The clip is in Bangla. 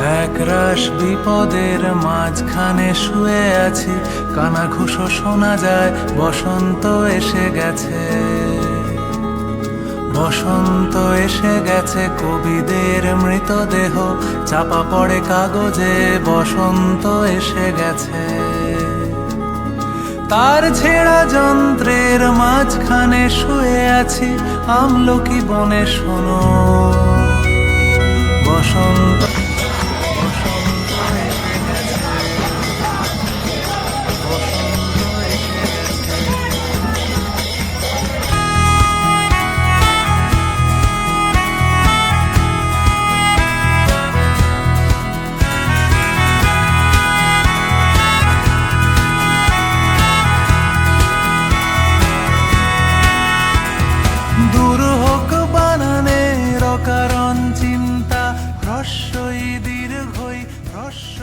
একরাশ বিপদের মাঝখানে শুয়ে আছি। কানা ঘুষো শোনা যায়, বসন্ত এসে গেছে। বসন্ত এসে গেছে কবিদের মৃতদেহ। চাপা পড়ে কাগজে, বসন্ত এসে গেছে। তার ছেঁড়া যন্ত্রের মাঝখানে শুয়ে আছি। আমলকি বনে শোনো। দূর হোক বানানের অকারণ চিন্তা হ্রস্বই দীর্ঘই হ্রস্ব।